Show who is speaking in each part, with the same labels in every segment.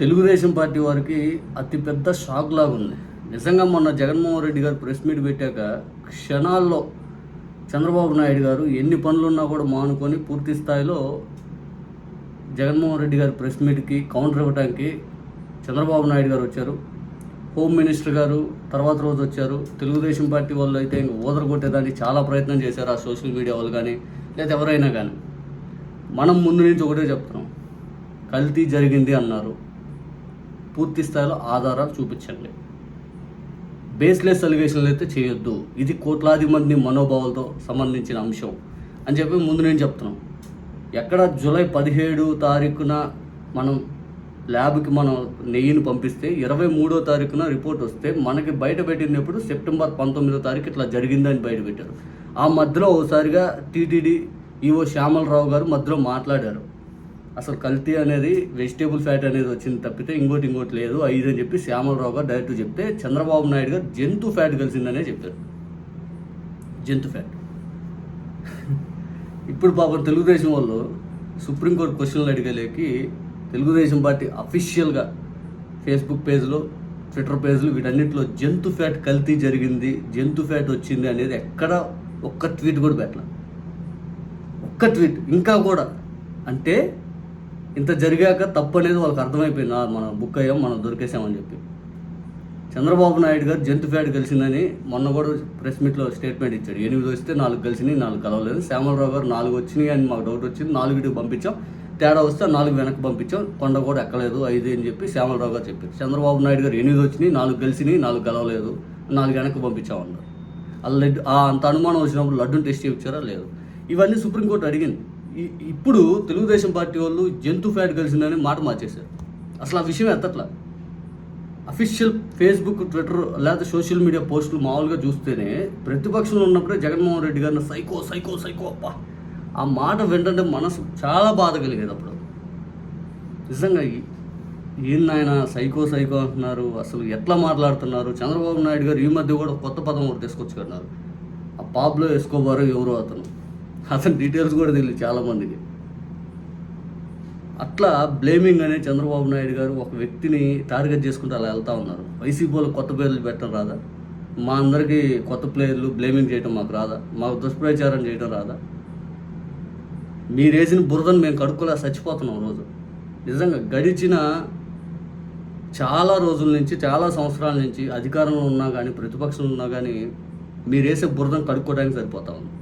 Speaker 1: Telugu Desam party వారికి అతిపెద్ద shock లాగా ఉంది. నిజంగా మొన్న జగన్మోహన్ రెడ్డి గారు ప్రెస్ మీట్ పెట్టాక క్షణాల్లో చంద్రబాబు నాయుడు గారు ఎన్ని పనులున్నా కూడా మానుకొని పూర్తి స్థాయిలో జగన్మోహన్ రెడ్డి గారి ప్రెస్ మీట్కి కౌంటర్ ఇవ్వడానికి చంద్రబాబు నాయుడు గారు వచ్చారు. హోమ్ మినిస్టర్ గారు తర్వాత రోజు వచ్చారు. తెలుగుదేశం పార్టీ వాళ్ళు అయితే ఇంక ఊదర కొట్టేదానికి చాలా ప్రయత్నం చేశారు ఆ సోషల్ మీడియా వాళ్ళు కానీ లేదా ఎవరైనా కానీ. మనం ముందు నుంచి ఒకటే చెప్తున్నాం. కల్తీ జరిగింది అన్నారు. పూర్తి స్థాయిలో ఆధారాలు చూపించండి. బేస్లెస్ అలిగేషన్లు అయితే చేయొద్దు. ఇది కోట్లాది మంది మనోభావాలతో సంబంధించిన అంశం అని చెప్పి ముందు నేను చెప్తున్నాం. ఎక్కడ జూలై పదిహేడు తారీఖున మనం ల్యాబ్కి మనం నెయ్యిని పంపిస్తే ఇరవై మూడో తారీఖున రిపోర్ట్ వస్తే మనకి బయట పెట్టినప్పుడు సెప్టెంబర్ పంతొమ్మిదో తారీఖు ఇట్లా జరిగిందని బయట పెట్టారు. ఆ మధ్యలో ఒకసారిగా టీటీడీ ఈవో శ్యామలరావు గారు మధ్యలో మాట్లాడారు. అసలు కల్తీ అనేది వెజిటేబుల్ ఫ్యాట్ అనేది వచ్చింది తప్పితే ఇంకోటి ఇంకోటి లేదు. ఐదు అని చెప్పి శ్యామలరావు గారు డైరెక్ట్ చెప్తే చంద్రబాబు నాయుడు గారు జంతు ఫ్యాట్ కలిసిందనే చెప్పారు. జంతు ఫ్యాట్ ఇప్పుడు పాపం తెలుగుదేశం వాళ్ళు సుప్రీంకోర్టు క్వశ్చన్లు అడిగలేకి తెలుగుదేశం పార్టీ అఫీషియల్గా ఫేస్బుక్ పేజ్లో ట్విట్టర్ పేజ్లు వీటన్నిటిలో జంతు ఫ్యాట్ కల్తీ జరిగింది జంతు ఫ్యాట్ వచ్చింది అనేది ఎక్కడ ఒక్క ట్వీట్ కూడా పెట్టలే. ఒక్క ట్వీట్ ఇంకా కూడా. అంటే ఇంత జరిగాక తప్పలేదు వాళ్ళకి అర్థమైపోయింది మన మనం బుక్ అయ్యాం మనం దొరికేసామని చెప్పి. చంద్రబాబు నాయుడు గారు జంతు ఫ్యాడ్ కలిసిందని మొన్న కూడా ప్రెస్ మీట్లో స్టేట్మెంట్ ఇచ్చాడు. ఎనిమిది వస్తే నాలుగు కలిసినాయి నాలుగు కలవలేదు. శ్యామలరావు గారు నాలుగు వచ్చినాయి అని మాకు డౌట్ వచ్చింది. నాలుగుకి పంపించాం. తేడా వస్తే నాలుగు వెనక్కి పంపించాం. కొండ కూడా ఎక్కలేదు ఐదు అని చెప్పి శ్యామలరావు గారు చెప్పారు. చంద్రబాబు నాయుడు గారు ఎనిమిది వచ్చినాయి నాలుగు కలిసినాయి నాలుగు కలవలేదు నాలుగు వెనక్కి పంపించామన్నారు ఆ లడ్డు అంత అనుమానం వచ్చినప్పుడు లడ్డును టెస్ట్ చేయించారా? లేదు. ఇవన్నీ సుప్రీంకోర్టు అడిగింది. ఇప్పుడు తెలుగుదేశం పార్టీ వాళ్ళు జంతు ఫ్యాట్ కలిసిందని మాట మార్చేశారు. అసలు ఆ విషయం ఎత్తట్లా? అఫీషియల్ ఫేస్బుక్ ట్విట్టర్ లేదా సోషల్ మీడియా పోస్టులు మామూలుగా చూస్తేనే ప్రతిపక్షంలో ఉన్నప్పుడే జగన్మోహన్ రెడ్డి గారిని సైకో సైకో సైకో అప్ప ఆ మాట వింటే మనసు చాలా బాధ కలిగేది అప్పుడు. నిజంగా ఈ- ఏంది ఆయన సైకో సైకో అంటున్నారు? అసలు ఎట్లా మాట్లాడుతున్నారు? చంద్రబాబు నాయుడు గారు ఈ మధ్య కూడా కొత్త పదం ఒకటి తీసుకొచ్చుకున్నారు. ఆ పాబ్లో వేసుకోబారు ఎవరో అతను. అతని డీటెయిల్స్ కూడా తెలియదు చాలామందికి. అట్లా బ్లేమింగ్ అనే చంద్రబాబు నాయుడు గారు ఒక వ్యక్తిని టార్గెట్ చేసుకుంటూ అలా వెళ్తా ఉన్నారు. వైసీపీలో కొత్త పేర్లు పెట్టడం రాదా? మా అందరికీ కొత్త ప్లేయర్లు బ్లేమింగ్ చేయడం మాకు రాదా? మాకు దుష్ప్రచారం చేయడం రాదా? మీరు వేసిన బురదను మేము కడుక్కోలే చచ్చిపోతున్నాం రోజు. నిజంగా గడిచిన చాలా రోజుల నుంచి చాలా సంవత్సరాల నుంచి అధికారంలో ఉన్నా కానీ ప్రతిపక్షంలో ఉన్నా కానీ మీరు వేసే బురదను కడుక్కోవడానికి సరిపోతా ఉంది.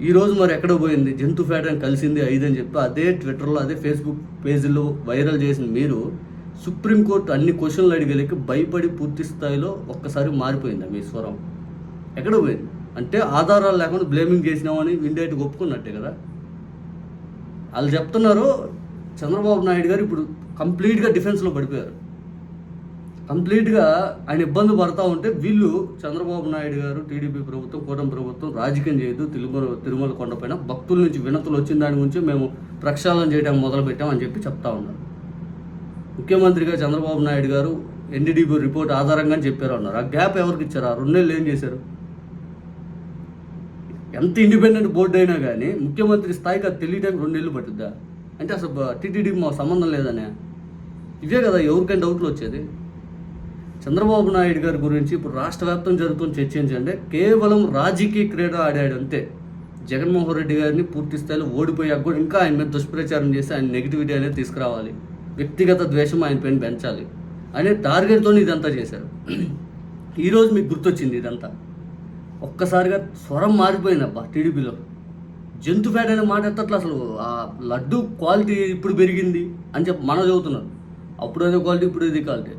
Speaker 1: ఈరోజు మరి ఎక్కడ పోయింది? జంతు ఫ్యాట్ అని కలిసింది ఐదు అని చెప్పి అదే ట్విట్టర్లో అదే ఫేస్బుక్ పేజీలో వైరల్ చేసిన మీరు సుప్రీంకోర్టు అన్ని క్వశ్చన్లు అడిగేలకి భయపడి పూర్తి స్థాయిలో ఒక్కసారి మారిపోయిందా మీ స్వరం? ఎక్కడ పోయింది? అంటే ఆధారాలు లేకుండా బ్లేమింగ్ చేసినామని ఇండైరెక్ట్గా ఒప్పుకున్నట్టే కదా? వాళ్ళు చెప్తున్నారు చంద్రబాబు నాయుడు గారు ఇప్పుడు కంప్లీట్గా డిఫెన్స్లో పడిపోయారు. కంప్లీట్గా ఆయన ఇబ్బంది పడతా ఉంటే వీళ్ళు చంద్రబాబు నాయుడు గారు టీడీపీ ప్రభుత్వం కూటమి ప్రభుత్వం రాజకీయం చేయదు తిరుమల తిరుమల కొండపైన భక్తుల నుంచి వినతులు వచ్చిన దాని గురించి మేము ప్రక్షాళన చేయడం మొదలు పెట్టామని చెప్పి చెప్తా ఉన్నారు. ముఖ్యమంత్రిగా చంద్రబాబు నాయుడు గారు ఎన్డీడీపీ రిపోర్ట్ ఆధారంగా చెప్పారు అన్నారు. ఆ గ్యాప్ ఎవరికి ఇచ్చారు? ఆ రెండు నెలలు ఏం చేశారు? ఎంత ఇండిపెండెంట్ బోర్డు అయినా కానీ ముఖ్యమంత్రి స్థాయికి అది తెలియడానికి రెండు నెలలు పట్టుద్దా? అంటే అసలు టీటీడీ మా సంబంధం లేదనే. ఇవే కదా ఎవరికైనా డౌట్లు వచ్చేది? చంద్రబాబు నాయుడు గారి గురించి ఇప్పుడు రాష్ట్ర వ్యాప్తం జరుగుతున్న చర్చ ఏంటంటే కేవలం రాజకీయ క్రీడ ఆడాడు అంతే. జగన్మోహన్ రెడ్డి గారిని పూర్తి స్థాయిలో ఓడిపోయాక కూడా ఇంకా ఆయన మీద దుష్ప్రచారం చేసి ఆయన నెగిటివిటీ అనేది తీసుకురావాలి. వ్యక్తిగత ద్వేషం ఆయన పైన పెంచాలి. అనే టార్గెట్తో ఇదంతా చేశారు. ఈరోజు మీకు గుర్తొచ్చింది ఇదంతా. ఒక్కసారిగా స్వరం మారిపోయింది అబ్బా టీడీపీలో. జంతు ఫ్యాట్ అనే మాట ఎత్తట్లా అసలు ఆ లడ్డు క్వాలిటీ ఇప్పుడు పెరిగింది అని చెప్పి మనం చదువుతున్నారు అప్పుడు అదే క్వాలిటీ ఇప్పుడు ఇది క్వాలిటీ.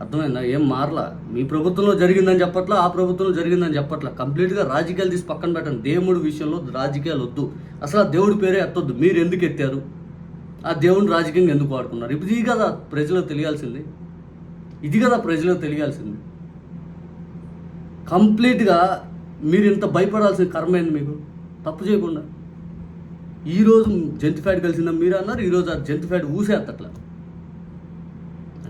Speaker 1: అర్థమైందా? ఏం మారలా? మీ ప్రభుత్వంలో జరిగిందని చెప్పట్లా ఆ ప్రభుత్వంలో జరిగిందని చెప్పట్లా. కంప్లీట్గా రాజకీయాలు తీసి పక్కన పెట్టండి. దేవుడి విషయంలో రాజకీయాలు వద్దు. అసలు ఆ దేవుడి పేరే ఎత్తొద్దు. మీరు ఎందుకు ఎత్తారు? ఆ దేవుడిని రాజకీయంగా ఎందుకు వాడుకున్నారు? ఇప్పుడు ఇది కదా ప్రజలకు తెలియాల్సింది. ఇది కదా ప్రజలకు తెలియాల్సింది. కంప్లీట్గా మీరు ఇంత భయపడాల్సిన కర్మ ఏంది మీకు? తప్పు చేయకుండా. ఈరోజు జంతు ఫ్యాట్ కలిసిందా? మీరు అన్నారు. ఈరోజు ఆ జంతు ఫ్యాట్ ఊసేస్తట్లా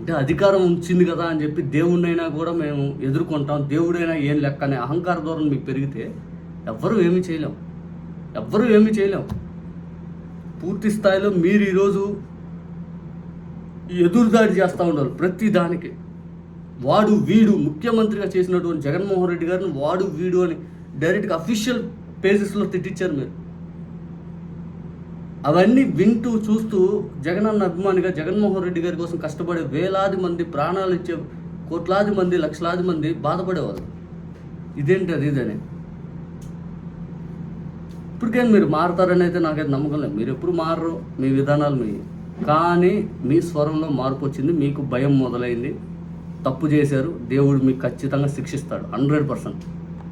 Speaker 1: అంటే అధికారం ఉంచింది కదా అని చెప్పి దేవుడినైనా కూడా మేము ఎదుర్కొంటాం. దేవుడైనా ఏం లెక్క అనే అహంకార ధోరణి మీకు పెరిగితే ఎవ్వరూ ఏమీ చేయలేం. ఎవ్వరూ ఏమీ చేయలేం. పూర్తి స్థాయిలో మీరు ఈరోజు ఎదురుదాడి చేస్తూ ఉండాలి ప్రతి దానికి. వాడు వీడు ముఖ్యమంత్రిగా చేసినటువంటి జగన్మోహన్ రెడ్డి గారిని వాడు వీడు అని డైరెక్ట్గా అఫీషియల్ పేజెస్లో తిట్టించారు మీరు. అవన్నీ వింటూ చూస్తూ జగనన్న అభిమానిగా జగన్మోహన్ రెడ్డి గారి కోసం కష్టపడే వేలాది మంది ప్రాణాలు ఇచ్చే కోట్లాది మంది లక్షలాది మంది బాధపడేవాళ్ళు. ఇదేంటి అది ఇదని? ఇప్పటికే మీరు మారుతారని అయితే నాకైతే నమ్మకం లేదు. మీరు ఎప్పుడు మారరు మీ విధానాలు మీ. కానీ మీ స్వరంలో మార్పు వచ్చింది మీకు భయం మొదలైంది. తప్పు చేశారు దేవుడు మీకు ఖచ్చితంగా శిక్షిస్తాడు హండ్రెడ్ పర్సెంట్.